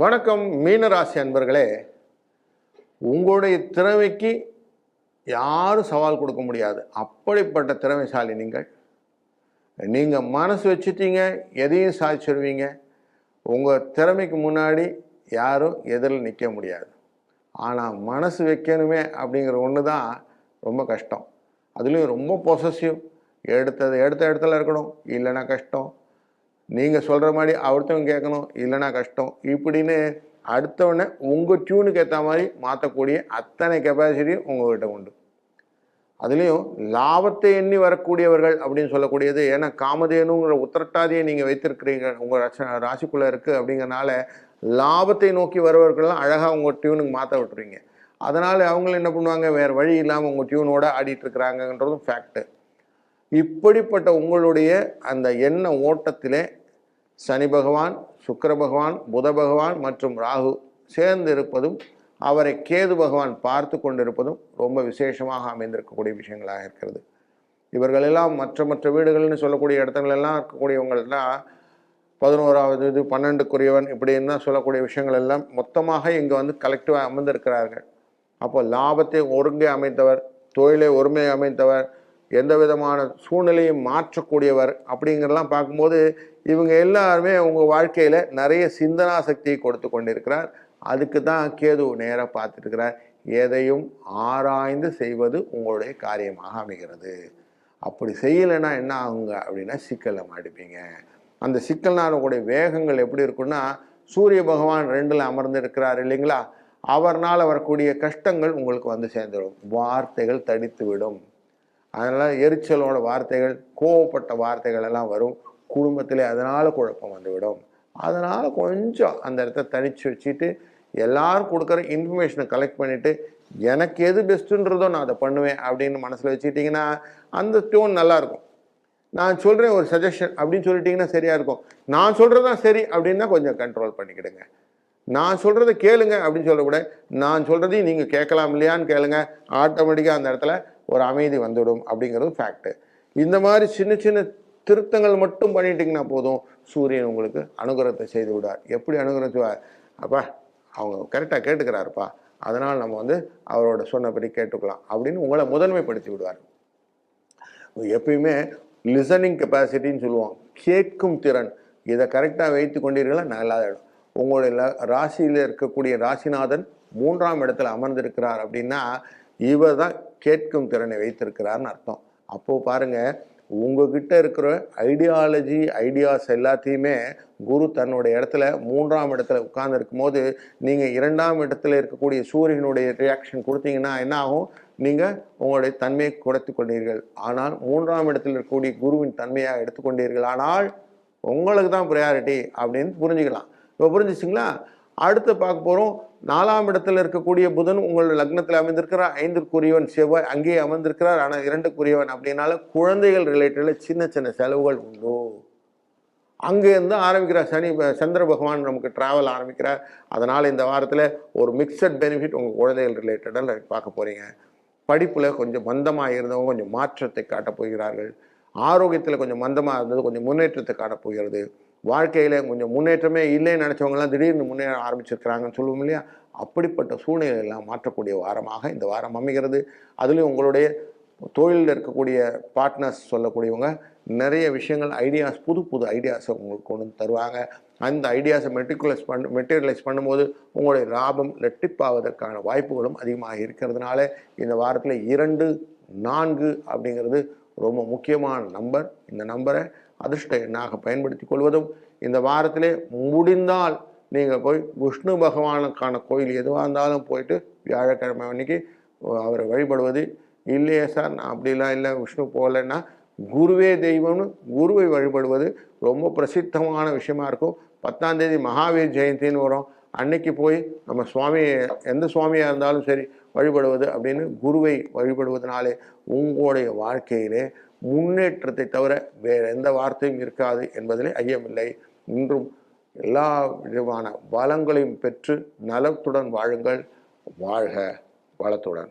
வணக்கம் மீனராசி அன்பர்களே. உங்களுடைய திறமைக்கு யாரும் சவால் கொடுக்க முடியாது. அப்படிப்பட்ட திறமைசாலி நீங்கள். நீங்கள் மனசு வச்சுட்டீங்க எதையும் சாதிச்சிருவீங்க. உங்கள் திறமைக்கு முன்னாடி யாரும் எதிரில் நிற்க முடியாது. ஆனால் மனசு வைக்கணுமே அப்படிங்கிற ஒன்று தான் ரொம்ப கஷ்டம். அதுலேயும் ரொம்ப பொசசிவ் எடுத்தது எடுத்த இடத்துல இருக்கணும். இல்லைன்னா கஷ்டம். நீங்கள் சொல்கிற மாதிரி அவர்த்தவங்க கேட்கணும் இல்லைன்னா கஷ்டம். இப்படின்னு அடுத்தவொடனே உங்கள் டியூனுக்கு ஏற்ற மாதிரி மாற்றக்கூடிய அத்தனை கெப்பாசிட்டியும் உங்கள்கிட்ட உண்டு. அதுலேயும் லாபத்தை எண்ணி வரக்கூடியவர்கள் அப்படின்னு சொல்லக்கூடியது ஏன்னா காமதேனுங்கிற உத்திரட்டாதியை நீங்கள் வைத்திருக்கிறீங்க உங்கள் ராசி ராசிக்குள்ளே இருக்குது அப்படிங்கிறனால லாபத்தை நோக்கி வருவர்கள்லாம் அழகாக உங்கள் டியூனுக்கு மாற்ற விட்டுருவீங்க அதனால் அவங்களும் என்ன பண்ணுவாங்க வேறு வழி இல்லாமல் உங்கள் டியூனோட ஆடிட்டுருக்கிறாங்கன்றதும் ஃபேக்ட்டு இப்படிப்பட்ட உங்களுடைய அந்த எண்ண ஓட்டத்திலே சனி பகவான் சுக்கர பகவான் புத பகவான் மற்றும் ராகு சேர்ந்து இருப்பதும் அவரை கேது பகவான் பார்த்து கொண்டிருப்பதும் ரொம்ப விசேஷமாக அமைந்திருக்கக்கூடிய விஷயங்களாக இருக்கிறது. இவர்களெல்லாம் மற்ற மற்ற வீடுகள்னு சொல்லக்கூடிய இடத்துங்களெல்லாம் இருக்கக்கூடியவங்கள்லாம் பதினோராவது இது பன்னெண்டுக்குரியவன் இப்படின்னு தான் சொல்லக்கூடிய விஷயங்கள் எல்லாம் மொத்தமாக இங்கே வந்து கலெக்டிவாக அமர்ந்திருக்கிறார்கள். அப்போ லாபத்தை ஒருங்கே அமைத்தவர் தொழிலை ஒருமை அமைத்தவர் எந்த விதமான சூழ்நிலையும் மாற்றக்கூடியவர் அப்படிங்கிறலாம் பார்க்கும்போது இவங்க எல்லாருமே உங்கள் வாழ்க்கையில் நிறைய சிந்தனா சக்தியை கொடுத்து கொண்டிருக்கிறார். அதுக்கு தான் கேது நேராக பார்த்துருக்கிறார் எதையும் ஆராய்ந்து செய்வது உங்களுடைய காரியமாக அமைகிறது. அப்படி செய்யலைன்னா என்ன ஆகுங்க அப்படின்னா சிக்கலில் மாட்டிப்பீங்க. அந்த சிக்கல்னால உங்களுடைய வேகங்கள் எப்படி இருக்குன்னா சூரிய பகவான் ரெண்டில் அமர்ந்து இருக்கிறார் இல்லைங்களா? அவர்னால் வரக்கூடிய கஷ்டங்கள் உங்களுக்கு வந்து சேர்ந்துடும் வார்த்தைகள் தடித்து விடும் அதனால் எரிச்சலோட வார்த்தைகள் கோவப்பட்ட வார்த்தைகள் எல்லாம் வரும். குடும்பத்திலே அதனால் குழப்பம் வந்துவிடும். அதனால் கொஞ்சம் அந்த இடத்த தனித்து வச்சுட்டு எல்லாரும் கொடுக்குற இன்ஃபர்மேஷனை கலெக்ட் பண்ணிவிட்டு எனக்கு எது பெஸ்ட்டுன்றதோ நான் அதை பண்ணுவேன் அப்படின்னு மனசில் வச்சுக்கிட்டிங்கன்னா அந்த டியூன் நல்லாயிருக்கும் நான் சொல்கிறேன் ஒரு சஜஷன் அப்படின்னு சொல்லிட்டிங்கன்னா சரியாக இருக்கும். நான் சொல்கிறது தான் சரி அப்படின்னா கொஞ்சம் கண்ட்ரோல் பண்ணிக்கிடுங்க. நான் சொல்கிறத கேளுங்க அப்படின்னு சொல்லக்கூட நான் சொல்கிறதையும் நீங்கள் கேட்கலாம் இல்லையான்னு கேளுங்க. ஆட்டோமேட்டிக்காக அந்த இடத்துல ஒரு அமைதி வந்துவிடும் அப்படிங்கிறது ஃபேக்ட்டு இந்த மாதிரி சின்ன சின்ன திருத்தங்கள் மட்டும் பண்ணிட்டீங்கன்னா போதும் சூரியன் உங்களுக்கு அனுகிரகத்தை செய்து விடுவார். எப்படி அனுகிரகம் செய்வார்? அப்பா அவங்க கரெக்டாக கேட்டுக்கிறாருப்பா. அதனால் நம்ம வந்து அவரோட சொன்னபடி கேட்டுக்கலாம் அப்படின்னு உங்களை முதன்மைப்படுத்தி விடுவார். எப்பயுமே லிசனிங் கெப்பாசிட்டின்னு சொல்லுவோம். கேட்கும் திறன். இதை கரெக்டாக வைத்து கொண்டீர்களா? நல்லா இடம் உங்களுடைய ராசியில் இருக்கக்கூடிய ராசிநாதன் மூன்றாம் இடத்துல அமர்ந்திருக்கிறார் அப்படின்னா இவர் தான் கேட்கும் திறனை வைத்திருக்கிறார்னு அர்த்தம். அப்போது பாருங்கள் உங்ககிட்ட இருக்கிற ஐடியாலஜி ஐடியாஸ் எல்லாத்தையுமே குரு தன்னுடைய இடத்துல மூன்றாம் இடத்துல உட்கார்ந்துருக்கும் போது நீங்கள் இரண்டாம் இடத்துல இருக்கக்கூடிய சூரியனுடைய ரியாக்ஷன் கொடுத்தீங்கன்னா என்ன ஆகும்? நீங்கள் உங்களுடைய தன்மையை குறைத்து கொண்டீர்கள். ஆனால் மூன்றாம் இடத்தில் இருக்கக்கூடிய குருவின் தன்மையாக எடுத்துக்கொண்டீர்கள் ஆனால் உங்களுக்கு தான் ப்ரையாரிட்டி அப்படின்னு புரிஞ்சுக்கலாம். இப்போ புரிஞ்சிச்சிங்களா? அடுத்து பார்க்க போகிறோம் நாலாம் இடத்துல இருக்கக்கூடிய புதன் உங்கள் லக்னத்தில் அமைந்திருக்கிறார். ஐந்துக்குரியவன் செவ்வாய் அங்கேயே அமர்ந்திருக்கிறார். ஆனால் இரண்டுக்குரியவன் அப்படின்னால குழந்தைகள் ரிலேட்டடில் சின்ன சின்ன செலவுகள் உண்டு. அங்கேருந்து ஆரம்பிக்கிறார் சனி சந்திர பகவான் நமக்கு ட்ராவல் ஆரம்பிக்கிறார். அதனால் இந்த வாரத்தில் ஒரு மிக்சட் பெனிஃபிட் உங்கள் குழந்தைகள் ரிலேட்டடாக பார்க்க போகிறீங்க படிப்பில் கொஞ்சம் மந்தமாக இருந்தவங்க கொஞ்சம் மாற்றத்தை காட்டப் போகிறார்கள். ஆரோக்கியத்தில் கொஞ்சம் மந்தமாக இருந்தது கொஞ்சம் முன்னேற்றத்தை காட்டப் போகிறது. வாழ்க்கையில் கொஞ்சம் முன்னேற்றமே இல்லைன்னு நினச்சவங்கலாம் திடீர்னு முன்னேற ஆரம்பிச்சிருக்கிறாங்கன்னு சொல்லுவோம் இல்லையா? அப்படிப்பட்ட சூழ்நிலையெல்லாம் மாற்றக்கூடிய வாரமாக இந்த வாரம் அமைகிறது. அதுலேயும் உங்களுடைய தொழிலில் இருக்கக்கூடிய பார்ட்னர்ஸ் சொல்லக்கூடியவங்க நிறைய விஷயங்கள் ஐடியாஸ் புது புது ஐடியாஸை உங்களுக்கு கொண்டு வந்து தருவாங்க. அந்த ஐடியாஸை மெட்ரிகுலஸ் பண்ண மெட்டீரியலைஸ் பண்ணும்போது உங்களுடைய லாபம் ரெட்டிப்பாவதற்கான வாய்ப்புகளும் அதிகமாக இருக்கிறதுனால இந்த வாரத்தில் இரண்டு நான்கு அப்படிங்கிறது ரொம்ப முக்கியமான நம்பர். இந்த நம்பரை அதிர்ஷ்ட எண்ணாக பயன்படுத்தி கொள்வதும் இந்த வாரத்திலே முடிந்தால் நீங்கள் போய் விஷ்ணு பகவானுக்கான கோயில் எதுவாக இருந்தாலும் போயிட்டு வியாழக்கிழமை அன்னைக்கு அவரை வழிபடுவது. இல்லையே சார் நான் அப்படிலாம் இல்லை. விஷ்ணு போகலைன்னா குருவே தெய்வம்னு குருவை வழிபடுவது ரொம்ப பிரசித்தமான விஷயமா இருக்கும். பத்தாம் தேதி மகாவீர் ஜெயந்தின்னு வரும். அன்னைக்கு போய் நம்ம சுவாமி எந்த சுவாமியாக இருந்தாலும் சரி வழிபடுவது அப்படின்னு குருவை வழிபடுவதனாலே உங்களுடைய வாழ்க்கையிலே முன்னேற்றத்தை தவிர வேறு எந்த வார்த்தையும் இருக்காது என்பதிலே ஐயமில்லை. இன்றும் எல்லா விதமான வளங்களையும் பெற்று நலத்துடன் வாழுங்கள். வாழ்க வளத்துடன்.